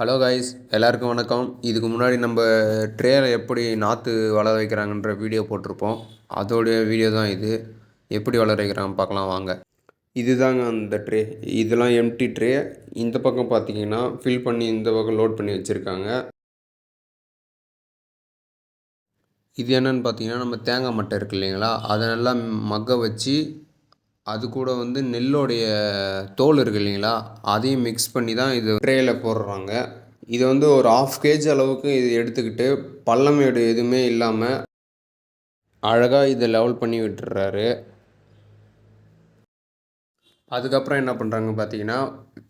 Hello guys எல்லாருக்கும் வணக்கம். இதுக்கு முன்னாடி நம்ம ட்ரேயில் எப்படி நாற்று வளர வைக்கிறாங்கன்ற வீடியோ போட்டிருப்போம். அதோடைய வீடியோ தான் இது. எப்படி வளர வைக்கிறாங்க பார்க்கலாம் வாங்க. இதுதாங்க அந்த ட்ரே இதெல்லாம் எம்டி ட்ரே இந்த பக்கம் பார்த்தீங்கன்னா ஃபில் பண்ணி இந்த பக்கம் லோட் பண்ணி வச்சுருக்காங்க. இது என்னன்னு பார்த்தீங்கன்னா நம்ம தேங்காய் மட்டை இருக்கு இல்லைங்களா? அதை நல்லா மக்க வச்சு அது கூட வந்து நெல்லோடைய தோல் இருக்கு இல்லைங்களா? அதையும் மிக்ஸ் பண்ணி தான் இது ட்ரேயில் போடுறாங்க. இது வந்து ஒரு ஆஃப் கேஜி அளவுக்கு இது எடுத்துக்கிட்டு பள்ளமேடு எதுவுமே இல்லாமல் அழகாக இதை லெவல் பண்ணி விட்டுறாரு. அதுக்கப்புறம் என்ன பண்ணுறாங்க பார்த்தீங்கன்னா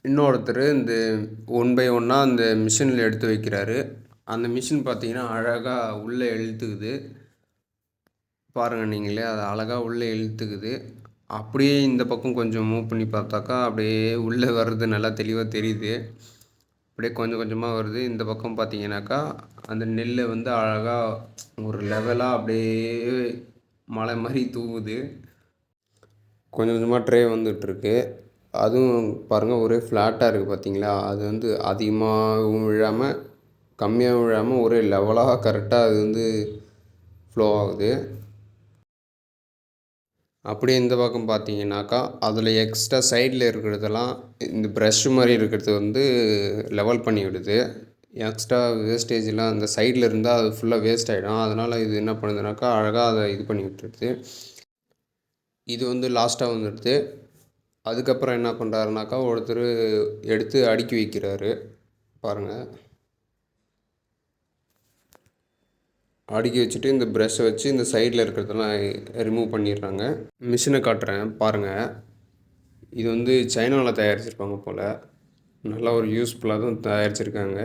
இன்னொருத்தர் இந்த ஒன் பை ஒன்னாக அந்த மிஷினில் எடுத்து வைக்கிறாரு. அந்த மிஷின் பார்த்தீங்கன்னா அழகாக உள்ளே இழுத்துக்குது. பாருங்கள் நீங்களே அது அழகாக உள்ளே இழுத்துக்குது. அப்படியே இந்த பக்கம் கொஞ்சம் மூவ் பண்ணி பார்த்தாக்கா அப்படியே உள்ளே வர்றது நல்லா தெளிவாக தெரியுது. அப்படியே கொஞ்சம் கொஞ்சமாக வருது. இந்த பக்கம் பார்த்தீங்கன்னாக்கா அந்த நெல்லை வந்து அழகாக ஒரு லெவலாக அப்படியே மலை மாதிரி தூவுது. கொஞ்சம் கொஞ்சமாக ட்ரே வந்துட்டுருக்கு. அதுவும் பாருங்கள் ஒரே ஃப்ளாட்டாக இருக்குது பார்த்தீங்களா அது வந்து அதிகமாகவும் விழாமல் கம்மியாகவும் விழாமல் ஒரே லெவலாக கரெக்டாக அது வந்து ஃப்ளோ ஆகுது. அப்படியே இந்த பக்கம் பார்த்தீங்கன்னாக்கா அதில் எக்ஸ்ட்ரா சைடில் இருக்கிறதெல்லாம் இந்த ப்ரஷ் மாதிரி இருக்கிறது வந்து லெவல் பண்ணி விடுது. எக்ஸ்ட்ரா வேஸ்டேஜ்லாம் அந்த சைடில் இருந்தால் அது ஃபுல்லாக வேஸ்ட் ஆகிடும் அதனால் இது என்ன பண்ணுதுனாக்கா அழகாக அதை இது பண்ணி விட்டுருது. இது வந்து லாஸ்ட்டாக வந்துடுது. அதுக்கப்புறம் என்ன பண்ணுறாருனாக்கா ஒருத்தர் எடுத்து அடுக்கி வைக்கிறாரு. பாருங்கள் அடுக்கி வச்சுட்டு இந்த ப்ரெஷ்ஷை வச்சு இந்த சைடில் இருக்கிறதெல்லாம் ரிமூவ் பண்ணிடுறாங்க. மிஷினை காட்டுறேன் பாருங்கள் இது வந்து சைனாவில் தயாரிச்சிருப்பாங்க போல். நல்லா ஒரு யூஸ்ஃபுல்லாக தான் தயாரிச்சிருக்காங்க.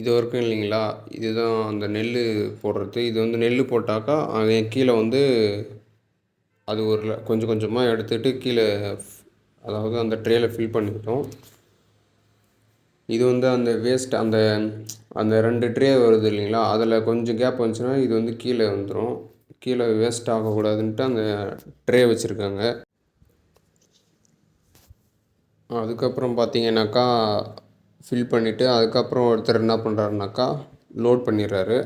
இது வரைக்கும் இல்லைங்களா? இதுதான் அந்த நெல் போடுறது. இது வந்து நெல் போட்டாக்கா அது கீழே வந்து அது ஒரு கொஞ்சம் கொஞ்சமாக எடுத்துகிட்டு கீழே அதாவது அந்த ட்ரேயில் ஃபில் பண்ணிக்கிட்டோம் இது வந்து அந்த வேஸ்ட் அந்த அந்த ரெண்டு ட்ரே வருது இல்லைங்களா? அதில் கொஞ்சம் கேப் வந்துச்சுன்னா இது வந்து கீழே வந்துடும் கீழே வேஸ்ட் ஆகக்கூடாதுன்ட்டு அந்த ட்ரே வச்சுருக்காங்க. அதுக்கப்புறம் பார்த்தீங்கன்னாக்கா ஃபில் பண்ணிவிட்டு அதுக்கப்புறம் ஒருத்தர் என்ன பண்ணுறாருனாக்கா லோட் பண்ணிடுறாரு.